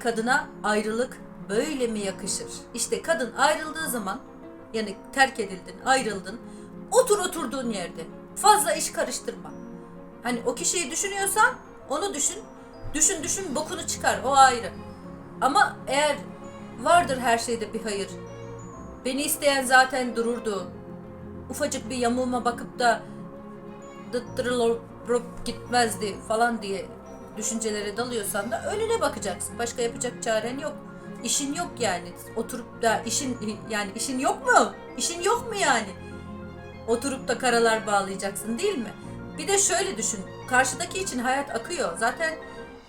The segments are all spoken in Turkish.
kadına ayrılık böyle mi yakışır? İşte kadın ayrıldığı zaman yani terk edildin, ayrıldın. Otur oturduğun yerde. Fazla iş karıştırma. Hani o kişiyi düşünüyorsan onu düşün. Düşün düşün bokunu çıkar o ayrı. Ama eğer vardır her şeyde bir hayır. Beni isteyen zaten dururdu. Ufacık bir yamuğuma bakıp da dıttırılıp gitmezdi falan diye düşüncelere dalıyorsan da önüne bakacaksın. Başka yapacak çaren yok. İşin yok yani. Oturup da işin yani işin yok mu? İşin yok mu yani? Oturup da karalar bağlayacaksın değil mi? Bir de şöyle düşün. Karşıdaki için hayat akıyor. Zaten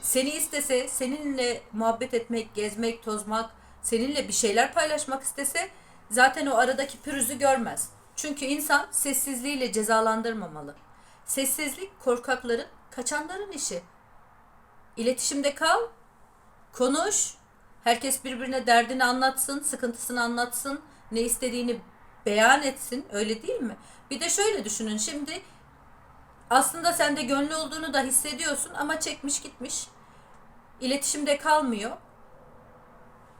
seni istese, seninle muhabbet etmek, gezmek, tozmak, seninle bir şeyler paylaşmak istese zaten o aradaki pürüzü görmez. Çünkü insan sessizliğiyle cezalandırmamalı. Sessizlik korkakların, kaçanların işi. İletişimde kal, konuş, herkes birbirine derdini anlatsın, sıkıntısını anlatsın, ne istediğini beyan etsin, öyle değil mi? Bir de şöyle düşünün şimdi aslında sende gönlü olduğunu da hissediyorsun ama çekmiş gitmiş. İletişimde kalmıyor.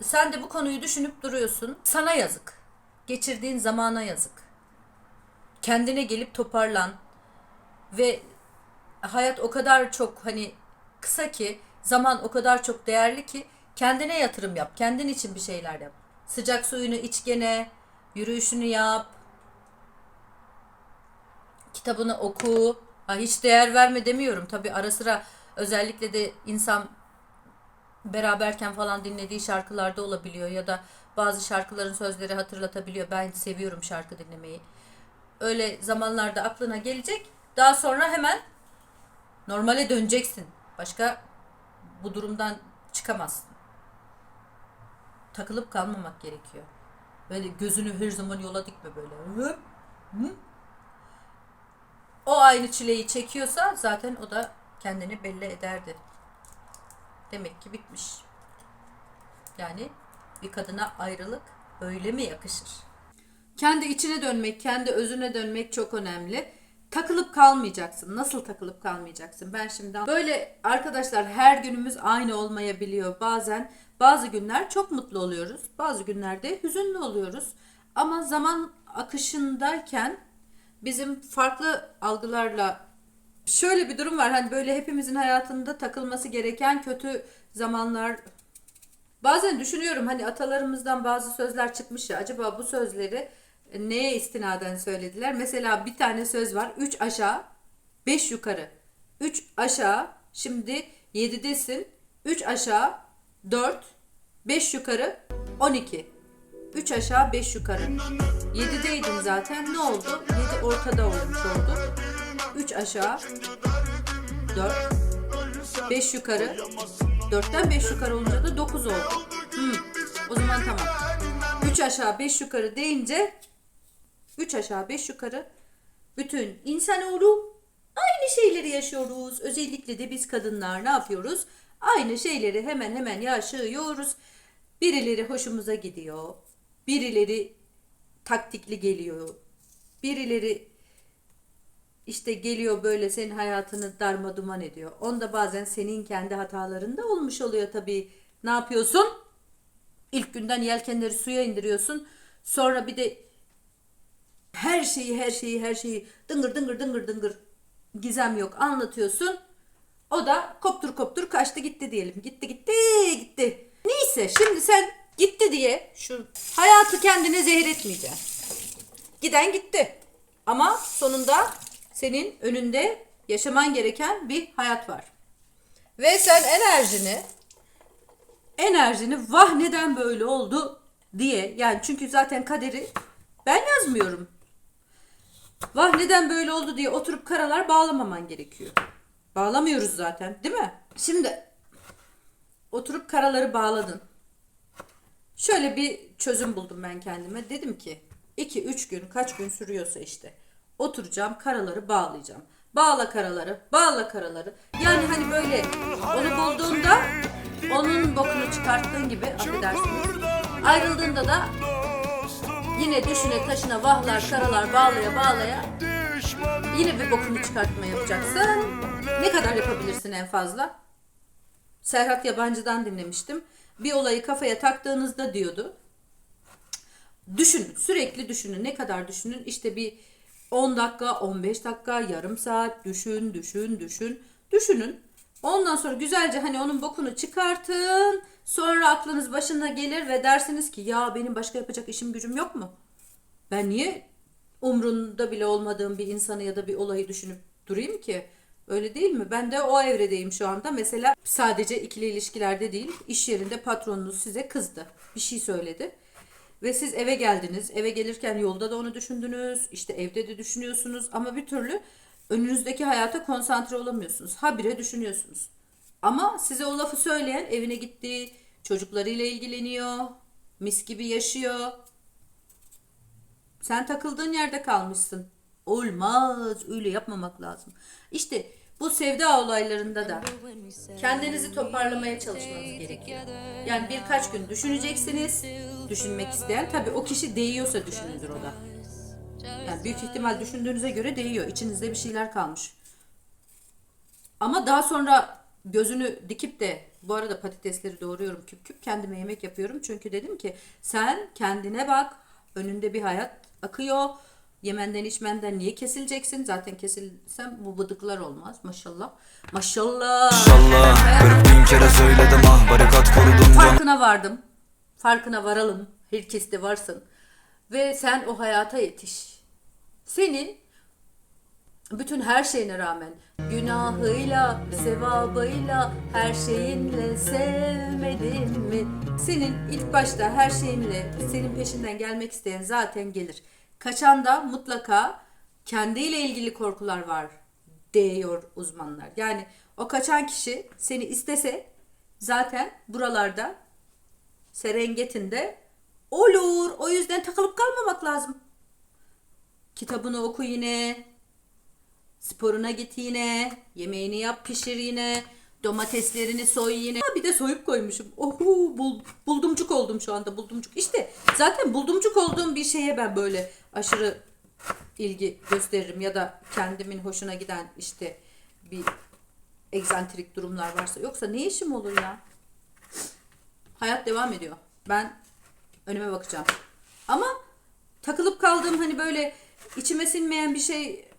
Sen de bu konuyu düşünüp duruyorsun. Sana yazık. Geçirdiğin zamana yazık. Kendine gelip toparlan. Ve hayat o kadar çok hani kısa ki, zaman o kadar çok değerli ki kendine yatırım yap. Kendin için bir şeyler yap. Sıcak suyunu iç gene, yürüyüşünü yap. Kitabını oku. Ha, hiç değer verme demiyorum. Tabi ara sıra özellikle de insan beraberken falan dinlediği şarkılarda olabiliyor ya da bazı şarkıların sözleri hatırlatabiliyor. Ben seviyorum şarkı dinlemeyi. Öyle zamanlarda aklına gelecek. Daha sonra hemen normale döneceksin. Başka bu durumdan çıkamazsın. Takılıp kalmamak gerekiyor. Böyle gözünü her zaman yola dikme böyle. Hı? Hı? O aynı çileyi çekiyorsa zaten o da kendini belli ederdi. Demek ki bitmiş. Yani bir kadına ayrılık öyle mi yakışır? Kendi içine dönmek, kendi özüne dönmek çok önemli. Takılıp kalmayacaksın. Nasıl takılıp kalmayacaksın? Ben şimdi böyle arkadaşlar her günümüz aynı olmayabiliyor. Bazen bazı günler çok mutlu oluyoruz. Bazı günlerde hüzünlü oluyoruz. Ama zaman akışındayken bizim farklı algılarla şöyle bir durum var. Hani böyle hepimizin hayatında takılması gereken kötü zamanlar Bazen düşünüyorum hani atalarımızdan bazı sözler çıkmış ya acaba bu sözleri neye istinaden söylediler? Mesela bir tane söz var. 3 aşağı 5 yukarı. 3 aşağı şimdi 7'desin. 3 aşağı 4 5 yukarı 12. 3 aşağı 5 yukarı. 7'deydin zaten ne oldu? 7 ortada olmuş oldu. 3 aşağı 4 5 yukarı 4'ten 5 yukarı olunca da 9 oldu. Hmm, o zaman tamam. 3 aşağı 5 yukarı deyince 3 aşağı 5 yukarı bütün insanoğlu aynı şeyleri yaşıyoruz. Özellikle de biz kadınlar ne yapıyoruz? Aynı şeyleri hemen hemen yaşıyoruz. Birileri hoşumuza gidiyor. Birileri taktikli geliyor. Birileri işte geliyor böyle senin hayatını darma duman ediyor. Onda bazen senin kendi hatalarında olmuş oluyor tabii. Ne yapıyorsun? İlk günden yelkenleri suya indiriyorsun. Sonra bir de her şeyi her şeyi her şeyi dıngır dıngır dıngır dıngır gizem yok anlatıyorsun. O da koptur koptur kaçtı gitti diyelim. Gitti gitti gitti. Neyse şimdi sen gitti diye şu hayatı kendine zehir etmeyeceksin. Giden gitti. Ama sonunda senin önünde yaşaman gereken bir hayat var. Ve sen enerjini enerjini vah neden böyle oldu diye yani çünkü zaten kaderi ben yazmıyorum. Vah neden böyle oldu diye oturup karalar bağlamaman gerekiyor. Bağlamıyoruz zaten değil mi? Şimdi oturup karaları bağladın. Şöyle bir çözüm buldum ben kendime. Dedim ki 2-3 gün kaç gün sürüyorsa işte oturacağım karaları bağlayacağım. Bağla karaları, bağla karaları. Yani hani böyle onu bulduğunda onun bokunu çıkarttığın gibi affedersiniz. Ayrıldığında da yine düşüne taşına vahlar karalar bağlaya bağlaya yine bir bokunu çıkartma yapacaksın. Ne kadar yapabilirsin en fazla? Serhat Yabancı'dan dinlemiştim. Bir olayı kafaya taktığınızda diyordu. Düşünün, sürekli düşünün. Ne kadar düşünün? İşte bir 10 dakika, 15 dakika, yarım saat düşün, düşün, düşün. Düşünün. Ondan sonra güzelce hani onun bokunu çıkartın. Sonra aklınız başına gelir ve dersiniz ki ya benim başka yapacak işim gücüm yok mu? Ben niye umrunda bile olmadığım bir insanı ya da bir olayı düşünüp durayım ki? Öyle değil mi? Ben de o evredeyim şu anda. Mesela sadece ikili ilişkilerde değil, iş yerinde patronunuz size kızdı. Bir şey söyledi. Ve siz eve geldiniz. Eve gelirken yolda da onu düşündünüz. işte evde de düşünüyorsunuz. Ama bir türlü önünüzdeki hayata konsantre olamıyorsunuz. Habire düşünüyorsunuz. Ama size o lafı söyleyen evine gitti. Çocuklarıyla ilgileniyor. Mis gibi yaşıyor. Sen takıldığın yerde kalmışsın. Olmaz. Öyle yapmamak lazım. İşte bu sevda olaylarında da kendinizi toparlamaya çalışmanız gerekiyor. Yani birkaç gün düşüneceksiniz. Düşünmek isteyen tabii o kişi değiyorsa düşünüldür o da. Yani büyük ihtimal düşündüğünüze göre değiyor. İçinizde bir şeyler kalmış. Ama daha sonra gözünü dikip de bu arada patatesleri doğruyorum küp küp kendime yemek yapıyorum. Çünkü dedim ki sen kendine bak. Önünde bir hayat akıyor. Yemenden içmenden niye kesileceksin? Zaten kesilsem bu bıdıklar olmaz. Maşallah. Maşallah. İnşallah 40 bin kere söyledim ah barikat korudum Farkına vardım. Farkına varalım. Herkes de varsın. Ve sen o hayata yetiş. Senin bütün her şeyine rağmen günahıyla, sevabıyla, her şeyinle sevmedin mi? Senin ilk başta her şeyinle senin peşinden gelmek isteyen zaten gelir. Kaçan da mutlaka kendiyle ilgili korkular var diyor uzmanlar. Yani o kaçan kişi seni istese zaten buralarda Serengeti'nde olur. O yüzden takılıp kalmamak lazım. Kitabını oku yine. Sporuna git yine. Yemeğini yap pişir yine. Domateslerini soy yine. Ha, bir de soyup koymuşum. Ohu bul, buldumcuk oldum şu anda buldumcuk. İşte zaten buldumcuk olduğum bir şeye ben böyle aşırı ilgi gösteririm. Ya da kendimin hoşuna giden işte bir egzantrik durumlar varsa. Yoksa ne işim olur ya? Hayat devam ediyor. Ben önüme bakacağım. Ama takılıp kaldığım hani böyle içime sinmeyen bir şey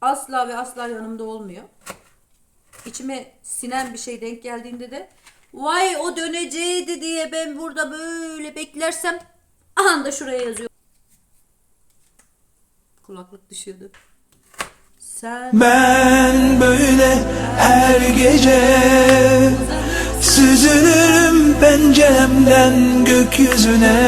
asla ve asla yanımda olmuyor. İçime sinen bir şey denk geldiğinde de vay o döneceğiydi diye ben burada böyle beklersem aha da şuraya yazıyor. Kulaklık düşüyordu. Sen Ben böyle her gece Süzülürüm penceremden gökyüzüne